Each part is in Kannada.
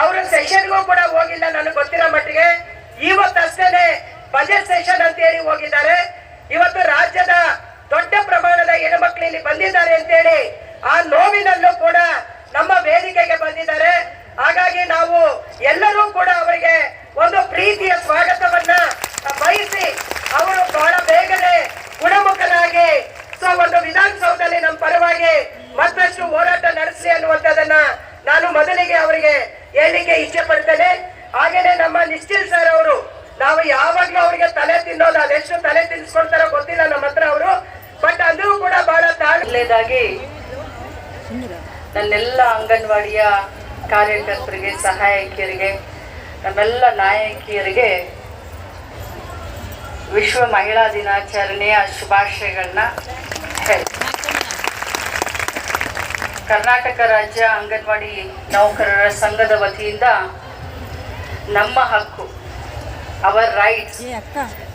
ಅವರು ಸೆಷನ್ಗೂ ಕೂಡ ಹೋಗಿಲ್ಲ, ನನಗೆ ಗೊತ್ತಿರೋ ಮಟ್ಟಿಗೆ. ಇವತ್ತಷ್ಟೇನೆ ಬಜೆಟ್ ಸೆಷನ್ ಅಂತ ಹೇಳಿ ಹೋಗಿದ್ದಾರೆ. ಇವತ್ತು ರಾಜ್ಯದ ದೊಡ್ಡ ಪ್ರಮಾಣದ ಹೆಣ್ಮಕ್ಳು ಇಲ್ಲಿ ಬಂದಿದ್ದಾರೆ ಅಂತೇಳಿ ಆ ನೋವಿನಲ್ಲೂ ಕೂಡ ನಮ್ಮ ವೇದಿಕೆಗೆ ಬಂದಿದ್ದಾರೆ. ಹಾಗಾಗಿ ನಾವು ಎಲ್ಲರೂ ಕೂಡ ಅವರಿಗೆ ಒಂದು ಪ್ರೀತಿಯ ಸ್ವಾಗತವನ್ನ ಬಯಸಿ ಅವರು ಬಹಳ ಬೇಗನೆ ಗುಣಮುಖನಾಗಿ ಸೊ, ಒಂದು ವಿಧಾನಸೌಧದಲ್ಲಿ ನಮ್ಮ ಪರವಾಗಿ ಮತ್ತಷ್ಟು ಹೋರಾಟ ನಡೆಸಿ ಅನ್ನುವಂಥದ್ದನ್ನ ನಾನು ಮೊದಲಿಗೆ ಅವರಿಗೆ ಹೇಳಲಿಕ್ಕೆ ಇಚ್ಛೆ ಪಡ್ತೇನೆ ಹಾಗೇನೆ ನಮ್ಮ ನಿಶ್ಚಿಲ್ ಸರ್ ಅವರು, ನಾವು ಯಾವಾಗ್ಲೂ ಅವರಿಗೆ ತಲೆ ತಿನ್ನೋದು ಅದೆಷ್ಟು ತಲೆ ತಿನ್ಸ್ಕೊಳ್ತಾರೋ ಗೊತ್ತಿಲ್ಲ ನಮ್ಮ ಹತ್ರ ಅವರು. ಬಟ್ ಅಂದ್ರೂ ಕೂಡ ಬಹಳ ತಾಳ್ಲೇದಾಗಿ ನನ್ನೆಲ್ಲ ಅಂಗನವಾಡಿಯ ಕಾರ್ಯಕರ್ತರಿಗೆ, ಸಹಾಯಕಿಯರಿಗೆ ನಮ್ಮೆಲ್ಲ ನಾಯಕಿಯರಿಗೆ ವಿಶ್ವ ಮಹಿಳಾ ದಿನಾಚರಣೆಯ ಶುಭಾಶಯಗಳನ್ನ ಹೇಳ್ತೀನಿ ಕರ್ನಾಟಕ ರಾಜ್ಯ ಅಂಗನವಾಡಿ ನೌಕರರ ಸಂಘದ ವತಿಯಿಂದ ನಮ್ಮ ಹಕ್ಕು ಅವರ್ ರೈಟ್ಸ್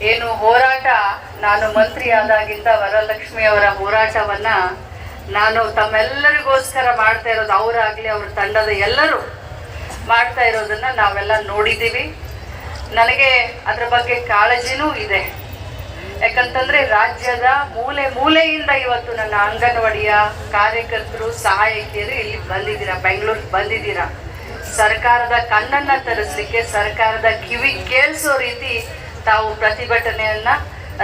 ಏನು ಹೋರಾಟ ನಾನು ಮಂತ್ರಿ ಆದಾಗಿಂದ ವರಲಕ್ಷ್ಮಿ ಅವರ ಹೋರಾಟವನ್ನ ನಾನು ತಮ್ಮೆಲ್ಲರಿಗೋಸ್ಕರ ಮಾಡ್ತಾ ಇರೋದು ಅವರಾಗ್ಲಿ ಅವ್ರ ತಂಡದ ಎಲ್ಲರೂ ಮಾಡ್ತಾ ಇರೋದನ್ನ ನಾವೆಲ್ಲ ನೋಡಿದ್ದೀವಿ. ನನಗೆ ಅದ್ರ ಬಗ್ಗೆ ಕಾಳಜಿನೂ ಇದೆ. ಯಾಕಂತಂದ್ರೆ ರಾಜ್ಯದ ಮೂಲೆ ಮೂಲೆಯಿಂದ ಇವತ್ತು ನನ್ನ ಅಂಗನವಾಡಿಯ ಕಾರ್ಯಕರ್ತರು ಸಹಾಯಕಿಯರು ಇಲ್ಲಿ ಬಂದಿದ್ದೀರಾ, ಬೆಂಗಳೂರಿಗೆ ಬಂದಿದ್ದೀರಾ? ಸರ್ಕಾರದ ಕಣ್ಣನ್ನ ತರಿಸ್ಲಿಕ್ಕೆ, ಸರ್ಕಾರದ ಕಿವಿ ಕೇಳಿಸೋ ರೀತಿ ತಾವು ಪ್ರತಿಭಟನೆಯನ್ನ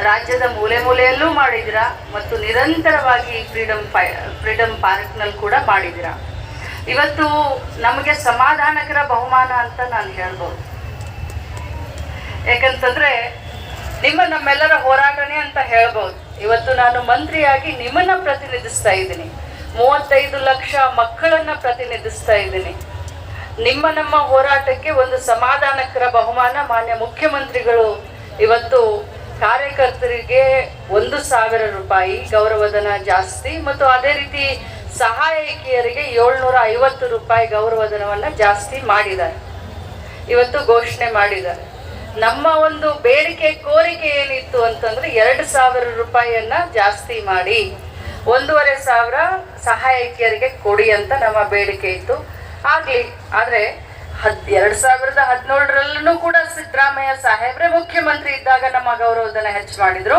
ರಾಜ್ಯದ ಮೂಲೆ ಮೂಲೆಯಲ್ಲೂ ಮಾಡಿದಿರಾ ಮತ್ತು ನಿರಂತರವಾಗಿ ಫ್ರೀಡಮ್ ಫೈ ಫ್ರೀಡಮ್ ಪಾರ್ಕ್ನಲ್ಲಿ ಕೂಡ ಮಾಡಿದಿರಾ ಇವತ್ತು ನಮಗೆ ಸಮಾಧಾನಕರ ಬಹುಮಾನ ಅಂತ ನಾನು ಹೇಳ್ಬೋದು. ಯಾಕಂತಂದ್ರೆ ನಿಮ್ಮ ನಮ್ಮೆಲ್ಲರ ಹೋರಾಟನೆ ಅಂತ ಹೇಳ್ಬೋದು. ಇವತ್ತು ನಾನು ಮಂತ್ರಿಯಾಗಿ ನಿಮ್ಮನ್ನ ಪ್ರತಿನಿಧಿಸ್ತಾ ಇದ್ದೀನಿ. ಮೂವತ್ತೈದು ಲಕ್ಷ ಮಕ್ಕಳನ್ನ ಪ್ರತಿನಿಧಿಸ್ತಾ ಇದ್ದೀನಿ. ನಿಮ್ಮ ನಮ್ಮ ಹೋರಾಟಕ್ಕೆ ಒಂದು ಸಮಾಧಾನಕರ ಬಹುಮಾನ ಮಾನ್ಯ ಮುಖ್ಯಮಂತ್ರಿಗಳು ಇವತ್ತು ಕಾರ್ಯಕರ್ತರಿಗೆ ಒಂದು ಸಾವಿರ ರೂಪಾಯಿ ಗೌರವಧನ ಜಾಸ್ತಿ ಮತ್ತು ಅದೇ ರೀತಿ ಸಹಾಯಕಿಯರಿಗೆ ಏಳ್ನೂರ ಐವತ್ತು ರೂಪಾಯಿ ಗೌರವಧನವನ್ನ ಜಾಸ್ತಿ ಮಾಡಿದ್ದಾರೆ. ಇವತ್ತು ಘೋಷಣೆ ಮಾಡಿದ್ದಾರೆ. ನಮ್ಮ ಒಂದು ಬೇಡಿಕೆ, ಕೋರಿಕೆ ಏನಿತ್ತು ಅಂತಂದ್ರೆ ಎರಡು ಸಾವಿರ ರೂಪಾಯಿಯನ್ನ ಜಾಸ್ತಿ ಮಾಡಿ ಒಂದೂವರೆ ಸಾವಿರ ಸಹಾಯಕಿಯರಿಗೆ ಕೊಡಿ ಅಂತ ನಮ್ಮ ಬೇಡಿಕೆ ಇತ್ತು. ಆಗ್ಲಿ, ಆದ್ರೆ ಹದ್, ಎರಡ್ ಸಾವಿರದ ಹದಿನೇಳರಲ್ಲೂ ಕೂಡ ಸಿದ್ದರಾಮಯ್ಯ ಸಾಹೇಬ್ರೆ ಮುಖ್ಯಮಂತ್ರಿ ಇದ್ದಾಗ ನಮ್ಮ ಗೌರವಧನ ಹೆಚ್ಚು ಮಾಡಿದ್ರು.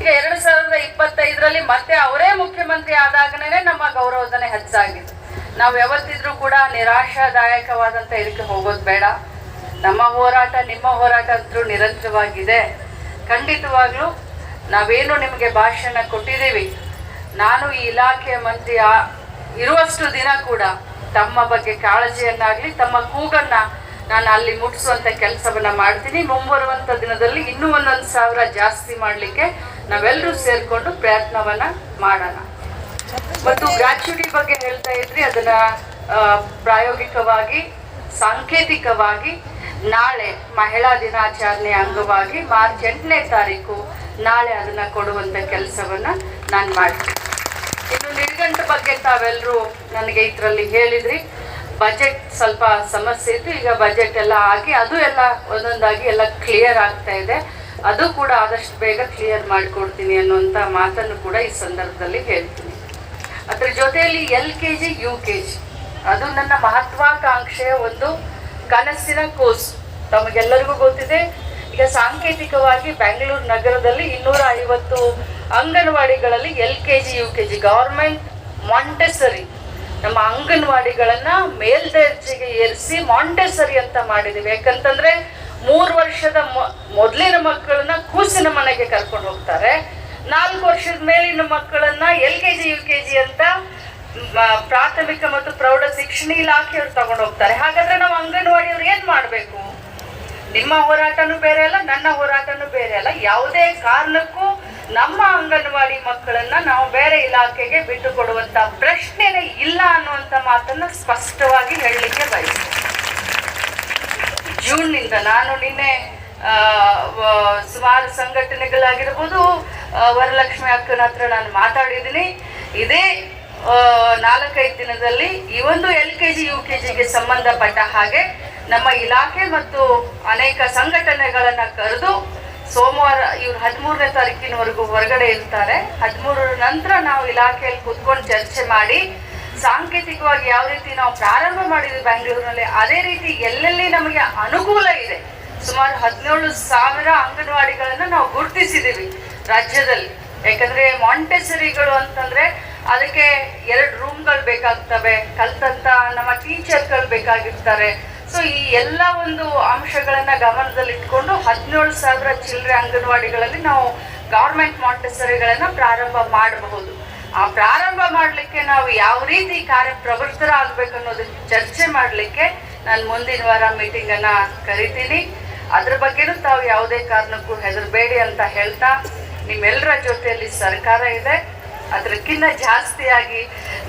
ಈಗ ಎರಡ್ ಸಾವಿರದ ಇಪ್ಪತ್ತೈದರಲ್ಲಿ ಮತ್ತೆ ಅವರೇ ಮುಖ್ಯಮಂತ್ರಿ ಆದಾಗನೇ ನಮ್ಮ ಗೌರವಧನ ಹೆಚ್ಚಾಗಿದೆ. ನಾವು ಯಾವತ್ತಿದ್ರೂ ಕೂಡ ನಿರಾಶಾದಾಯಕವಾದಂತ ಇದಕ್ಕೆ ಹೋಗೋದು ಬೇಡ. ನಮ್ಮ ಹೋರಾಟ, ನಿಮ್ಮ ಹೋರಾಟ ಅಂತೂ ನಿರಂತರವಾಗಿದೆ. ಖಂಡಿತವಾಗ್ಲೂ ನಾವೇನು ನಿಮಗೆ ಭಾಷಣ ಕೊಟ್ಟಿದ್ದೀವಿ. ನಾನು ಈ ಇಲಾಖೆಯ ಮಂತ್ರಿ ಇರುವಷ್ಟು ದಿನ ಕೂಡ ತಮ್ಮ ಬಗ್ಗೆ ಕಾಳಜಿಯನ್ನಾಗಲಿ, ತಮ್ಮ ಕೂಗನ್ನ ನಾನು ಅಲ್ಲಿ ಮುಟ್ಟಿಸುವಂಥ ಕೆಲಸವನ್ನ ಮಾಡ್ತೀನಿ. ಮುಂಬರುವಂತ ದಿನದಲ್ಲಿ ಇನ್ನೂ ಒಂದೊಂದು ಸಾವಿರ ಜಾಸ್ತಿ ಮಾಡಲಿಕ್ಕೆ ನಾವೆಲ್ಲರೂ ಸೇರಿಕೊಂಡು ಪ್ರಯತ್ನವನ್ನು ಮಾಡೋಣ. ಮತ್ತು ಗ್ರಾಚ್ಯುಟಿ ಬಗ್ಗೆ ಹೇಳ್ತಾ ಇದ್ರಿ, ಅದನ್ನ ಪ್ರಾಯೋಗಿಕವಾಗಿ, ಸಾಂಕೇತಿಕವಾಗಿ ನಾಳೆ ಮಹಿಳಾ ದಿನಾಚರಣೆ ಅಂಗವಾಗಿ ಮಾರ್ಚ್ ಎಂಟನೇ ತಾರೀಕು ನಾಳೆ ಅದನ್ನ ಕೊಡುವಂತ ಕೆಲಸವನ್ನ ನಾನು ಮಾಡ್ತೀನಿ. ಇನ್ನು ನಿರ್ಗಂಟು ಬಗ್ಗೆ ತಾವೆಲ್ಲರೂ ನನಗೆ ಇದರಲ್ಲಿ ಹೇಳಿದ್ರಿ. ಬಜೆಟ್ ಸ್ವಲ್ಪ ಸಮಸ್ಯೆ ಇತ್ತು, ಈಗ ಬಜೆಟ್ ಎಲ್ಲ ಆಗಿ ಅದು ಎಲ್ಲ ಒಂದೊಂದಾಗಿ ಎಲ್ಲ ಕ್ಲಿಯರ್ ಆಗ್ತಾ ಇದೆ. ಅದು ಕೂಡ ಆದಷ್ಟು ಬೇಗ ಕ್ಲಿಯರ್ ಮಾಡಿಕೊಡ್ತೀನಿ ಅನ್ನುವಂಥ ಮಾತನ್ನು ಕೂಡ ಈ ಸಂದರ್ಭದಲ್ಲಿ ಹೇಳ್ತೀನಿ. ಅದ್ರ ಜೊತೆಯಲ್ಲಿ L K G U K G ಅದು ನನ್ನ ಮಹತ್ವಾಕಾಂಕ್ಷೆಯ ಒಂದು ಕನಸಿನ ಕೋರ್ಸ್ ತಮಗೆಲ್ಲರಿಗೂ ಗೊತ್ತಿದೆ, ಈಗ ಸಾಂಕೇತಿಕವಾಗಿ ಬೆಂಗಳೂರು ನಗರದಲ್ಲಿ ಇನ್ನೂರ ಐವತ್ತು ಅಂಗನವಾಡಿಗಳಲ್ಲಿ L K G U K G government Montessori ನಮ್ಮ ಅಂಗನವಾಡಿಗಳನ್ನ ಮೇಲ್ದರ್ಜೆಗೆ ಏರಿಸಿ ಮಾಂಟೆಸರಿ ಅಂತ ಮಾಡಿದೀವಿ. ಯಾಕಂತಂದ್ರೆ ಮೂರು ವರ್ಷದ ಮೊದಲಿನ ಮಕ್ಕಳನ್ನ ಕೂಸಿನ ಮನೆಗೆ ಕರ್ಕೊಂಡು ಹೋಗ್ತಾರೆ. ನಾಲ್ಕು ವರ್ಷದ ಮೇಲಿನ ಮಕ್ಕಳನ್ನ L K G U K G ಅಂತ ಪ್ರಾಥಮಿಕ ಮತ್ತು ಪ್ರೌಢ ಶಿಕ್ಷಣ ಇಲಾಖೆಯವರು ತಗೊಂಡು ಹೋಗ್ತಾರೆ. ಹಾಗಾದ್ರೆ ನಾವು ಅಂಗನವಾಡಿಯವ್ರು ಏನ್ ಮಾಡ್ಬೇಕು? ನಿಮ್ಮ ಹೋರಾಟನೂ ಬೇರೆ ಅಲ್ಲ, ನನ್ನ ಹೋರಾಟನೂ ಬೇರೆ ಅಲ್ಲ. ಯಾವುದೇ ಕಾರಣಕ್ಕೂ ನಮ್ಮ ಅಂಗನವಾಡಿ ಮಕ್ಕಳನ್ನ ನಾವು ಬೇರೆ ಇಲಾಖೆಗೆ ಬಿಟ್ಟು ಕೊಡುವಂತ ಪ್ರಶ್ನೆನೇ ಇಲ್ಲ ಅನ್ನುವಂತ ಮಾತನ್ನ ಸ್ಪಷ್ಟವಾಗಿ ಹೇಳಲಿಕ್ಕೆ ಬಯಸ್ತೇನೆ. ಜೂನ್ನಿಂದ ನಾನು ನಿನ್ನೆ ಸುಮಾರು ಸಂಘಟನೆಗಳಾಗಿರ್ಬೋದು ವರಲಕ್ಷ್ಮಿ ಅಕ್ಕನ ಹತ್ರ ನಾನು ಮಾತಾಡಿದ್ದೀನಿ. ಇದೇ ನಾಲ್ಕೈದು ದಿನದಲ್ಲಿ ಈ ಒಂದು L K G, U K ಜಿಗೆ ಸಂಬಂಧಪಟ್ಟ ಹಾಗೆ ನಮ್ಮ ಇಲಾಖೆ ಮತ್ತು ಅನೇಕ ಸಂಘಟನೆಗಳನ್ನು ಕರೆದು ಸೋಮವಾರ, ಇವ್ರು ಹದಿಮೂರನೇ ತಾರೀಕಿನವರೆಗೂ ಹೊರಗಡೆ ಇರ್ತಾರೆ. ಹದಿಮೂರರ ನಂತರ ನಾವು ಇಲಾಖೆಯಲ್ಲಿ ಕುತ್ಕೊಂಡು ಚರ್ಚೆ ಮಾಡಿ, ಸಾಂಕೇತಿಕವಾಗಿ ಯಾವ ರೀತಿ ನಾವು ಪ್ರಾರಂಭ ಮಾಡಿದ್ವಿ ಬೆಂಗಳೂರಿನಲ್ಲಿ, ಅದೇ ರೀತಿ ಎಲ್ಲೆಲ್ಲಿ ನಮಗೆ ಅನುಕೂಲ ಇದೆ. ಸುಮಾರು ಹದಿನೇಳು ಸಾವಿರ ಅಂಗನವಾಡಿಗಳನ್ನು ನಾವು ಗುರುತಿಸಿದ್ದೀವಿ ರಾಜ್ಯದಲ್ಲಿ. ಯಾಕಂದ್ರೆ ಮಾಂಟೆಸರಿಗಳು ಅಂತಂದ್ರೆ ಅದಕ್ಕೆ ಎರಡು ರೂಮ್ಗಳು ಬೇಕಾಗ್ತವೆ, ಕಲ್ತಂತ ನಮ್ಮ ಟೀಚರ್ಗಳು ಬೇಕಾಗಿರ್ತಾರೆ. ಸೊ ಈ ಎಲ್ಲ ಒಂದು ಅಂಶಗಳನ್ನ ಗಮನದಲ್ಲಿಟ್ಕೊಂಡು ಹದಿನೇಳು ಸಾವಿರ ಚಿಲ್ಲರೆ ಅಂಗನವಾಡಿಗಳಲ್ಲಿ ನಾವು ಗೌರ್ಮೆಂಟ್ ಮಾಂಟೆಸರಿಗಳನ್ನು ಪ್ರಾರಂಭ ಮಾಡಬಹುದು. ಆ ಪ್ರಾರಂಭ ಮಾಡಲಿಕ್ಕೆ ನಾವು ಯಾವ ರೀತಿ ಕಾರ್ಯಪ್ರವೃತ್ತರಾಗಬೇಕು ಅನ್ನೋದಕ್ಕೆ ಚರ್ಚೆ ಮಾಡಲಿಕ್ಕೆ ನಾನು ಮುಂದಿನ ವಾರ ಮೀಟಿಂಗ್ ಅನ್ನ ಕರಿತೀನಿ. ಅದ್ರ ಬಗ್ಗೆನೂ ತಾವು ಯಾವುದೇ ಕಾರಣಕ್ಕೂ ಹೆದರಬೇಡಿ ಅಂತ ಹೇಳ್ತಾ, ನಿಮ್ಮೆಲ್ಲರ ಜೊತೆಯಲ್ಲಿ ಸರ್ಕಾರ ಇದೆ. ಅದಕ್ಕಿಂತ ಜಾಸ್ತಿಯಾಗಿ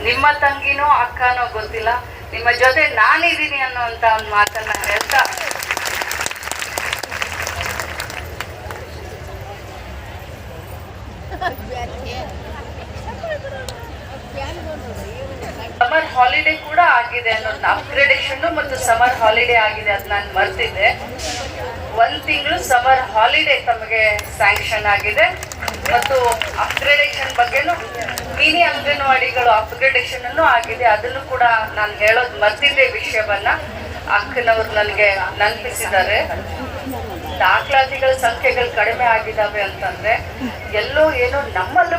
ನಿಮ್ಮ ತಂಗಿನೋ ಅಕ್ಕನೋ ಗೊತ್ತಿಲ್ಲ. ನಿಮ್ಮ ಜೊತೆ ನಾನಿದ್ದೀನಿ ಅನ್ನುವಂತ ಒಂದು ಮಾತನ್ನ ಹೇಳ್ತಾ. ಸಮರ್ ಹಾಲಿಡೇ ಕೂಡ ಆಗಿದೆ ಅನ್ನೋದು ಅಪ್ಗ್ರೇಡೇಷನ್ ಮತ್ತು ಸಮರ್ ಹಾಲಿಡೇ ಆಗಿದೆ ಅದ್ ನಾನು ಮರ್ತಿದ್ದೆ. ಒಂದ್ ತಿಂಗಳು ಸಮರ್ ಹಾಲಿಡೇ ತಮಗೆ ಸ್ಯಾಂಕ್ಷನ್ ಆಗಿದೆ. ಮತ್ತು ಅಪ್ಗ್ರೇಡೇಷನ್ ಬಗ್ಗೆನೂ ಮಿನಿ ಅಂಗನವಾಡಿಗಳು ಅಪ್ಗ್ರೇಡೇಷನ್ ಅನ್ನು ಆಗಿದೆ. ಅದನ್ನು ಕೂಡ ನಾನು ಹೇಳೋದು ಮರ್ತಿದ್ದೆ ವಿಷಯವನ್ನ. ಅಕ್ಕನವ್ರು ನನಗೆ ನೆನಪಿಸಿದ್ದಾರೆ. ದಾಖಲಾತಿಗಳ ಸಂಖ್ಯೆಗಳು ಕಡಿಮೆ ಆಗಿದ್ದಾವೆ ಅಂತಂದ್ರೆ ಎಲ್ಲೋ ಏನೋ ನಮ್ಮಲ್ಲೂ